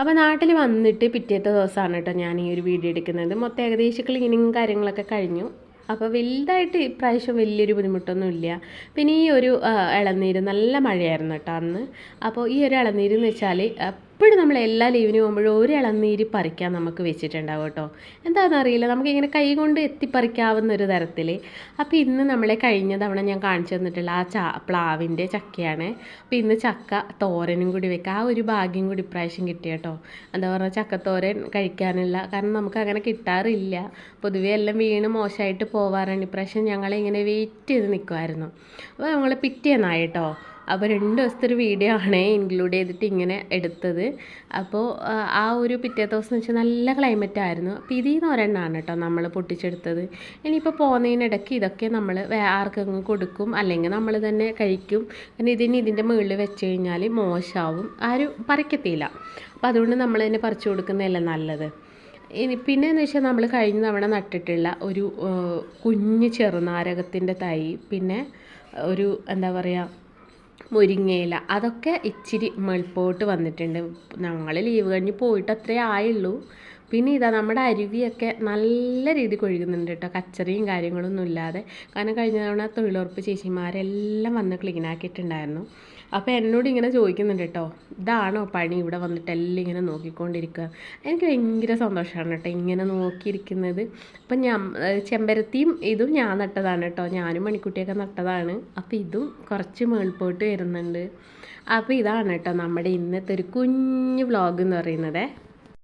അപ്പോൾ നാട്ടിൽ വന്നിട്ട് പിറ്റേത്തെ ദിവസമാണ് കേട്ടോ ഞാൻ ഈ ഒരു വീഡിയോ എടുക്കുന്നത്. മൊത്തം ഏകദേശം ക്ലീനിങ് കാര്യങ്ങളൊക്കെ കഴിഞ്ഞു. അപ്പോൾ വലുതായിട്ട് ഇപ്രാവശ്യം വലിയൊരു ബുദ്ധിമുട്ടൊന്നും ഇല്ല. പിന്നെ ഈ ഒരു ഇളനീര് നല്ല മഴയായിരുന്നു കേട്ടോ അന്ന്. അപ്പോൾ ഈ ഒരു ഇളനീര് എന്ന് വെച്ചാൽ എപ്പോഴും നമ്മൾ എല്ലാ ലീവിന് പോകുമ്പോഴും ഒരു പറിക്കാൻ നമുക്ക് വെച്ചിട്ടുണ്ടാവും കേട്ടോ. എന്താണെന്ന് അറിയില്ല. നമുക്കിങ്ങനെ കൈ കൊണ്ട് എത്തിപ്പറിക്കാവുന്ന ഒരു തരത്തിൽ അപ്പോൾ ഇന്ന് നമ്മളെ കഴിഞ്ഞ തവണ ഞാൻ കാണിച്ചു തന്നിട്ടുള്ള ആ ചാ പ്ലാവിന്റെ ചക്കയാണ്. അപ്പോൾ ഇന്ന് ചക്ക തോരനും കൂടി വെക്കുക ആ ഒരു ഭാഗ്യം കൂടി ഇപ്രാവശ്യം കിട്ടിയ കേട്ടോ. എന്താ പറയുക ചക്കത്തോരൻ കഴിക്കാനുള്ള കാരണം നമുക്ക് അങ്ങനെ കിട്ടാറില്ല. പൊതുവേ എല്ലാം വീണ് മോശമായിട്ട് പോവാറാണ്. ഇപ്രാവശ്യം ഞങ്ങളിങ്ങനെ വെയിറ്റ് ചെയ്ത് നിൽക്കുമായിരുന്നു അപ്പോൾ ഞങ്ങൾ പിറ്റേന്നായി കേട്ടോ. അപ്പോൾ രണ്ട് ദിവസത്തെ ഒരു വീഡിയോ ആണ് ഇൻക്ലൂഡ് ചെയ്തിട്ട് ഇങ്ങനെ എടുത്തത്. അപ്പോൾ ആ, ഒരു പിറ്റേ ദിവസം എന്ന് വെച്ചാൽ നല്ല ക്ലൈമറ്റ് ആയിരുന്നു. അപ്പോൾ ഇതിൽ നിന്ന് ഒരെണ്ണമാണ് കേട്ടോ നമ്മൾ പൊട്ടിച്ചെടുത്തത്. ഇനിയിപ്പോൾ പോകുന്നതിനിടയ്ക്ക് ഇതൊക്കെ നമ്മൾ ആർക്കെങ്കിലും കൊടുക്കും അല്ലെങ്കിൽ നമ്മൾ തന്നെ കഴിക്കും. കാരണം ഇതിന് ഇതിന്റെ മുകളിൽ വെച്ച് കഴിഞ്ഞാൽ മോശമാവും ആരും പറിക്കത്തില്ല. അപ്പോൾ അതുകൊണ്ട് നമ്മൾ തന്നെ പറിച്ചു കൊടുക്കുന്നതല്ല നല്ലത്. ഇനി പിന്നെ എന്ന് വെച്ചാൽ നമ്മൾ കഴിഞ്ഞ തവണ നട്ടിട്ടുള്ള ഒരു കുഞ്ഞ് ചെറുനാരകത്തിന്റെ തൈ പിന്നെ ഒരു എന്താ പറയുക മുരിങ്ങയില. അതൊക്കെ ഇച്ചിരി മേൽപോട്ട് വന്നിട്ടുണ്ട്. ഞങ്ങൾ ലീവ് കഴിഞ്ഞ് പോയിട്ട് അത്രേ ആയുള്ളൂ. പിന്നെ ഇതാ നമ്മുടെ അരുവിയൊക്കെ നല്ല രീതിയിൽ ഒഴുകുന്നുണ്ട് കേട്ടോ. കച്ചറിയും കാര്യങ്ങളൊന്നും ഇല്ലാതെ. കാരണം കഴിഞ്ഞ തവണ തൊഴിലുറപ്പ് ചേച്ചിമാരെല്ലാം വന്ന് ക്ലീനാക്കിയിട്ടുണ്ടായിരുന്നു അപ്പോൾ എന്നോട് ഇങ്ങനെ ചോദിക്കുന്നുണ്ട് കേട്ടോ ഇതാണോ പണി? ഇവിടെ വന്നിട്ട് എല്ലാം ഇങ്ങനെ നോക്കിക്കൊണ്ടിരിക്കുക. എനിക്ക് ഭയങ്കര സന്തോഷമാണ് കേട്ടോ ഇങ്ങനെ നോക്കിയിരിക്കുന്നത്. അപ്പം ഞാൻ ചെമ്പരത്തിയും ഇതും ഞാൻ നട്ടതാണ് കേട്ടോ. ഞാനും മണിക്കുട്ടിയൊക്കെ നട്ടതാണ്. അപ്പോൾ ഇതും കുറച്ച് മേൾപോട്ട് വരുന്നുണ്ട്. അപ്പോൾ ഇതാണ് കേട്ടോ നമ്മുടെ ഇന്നത്തെ ഒരു കുഞ്ഞു വ്ളോഗ് എന്ന് പറയുന്നത്.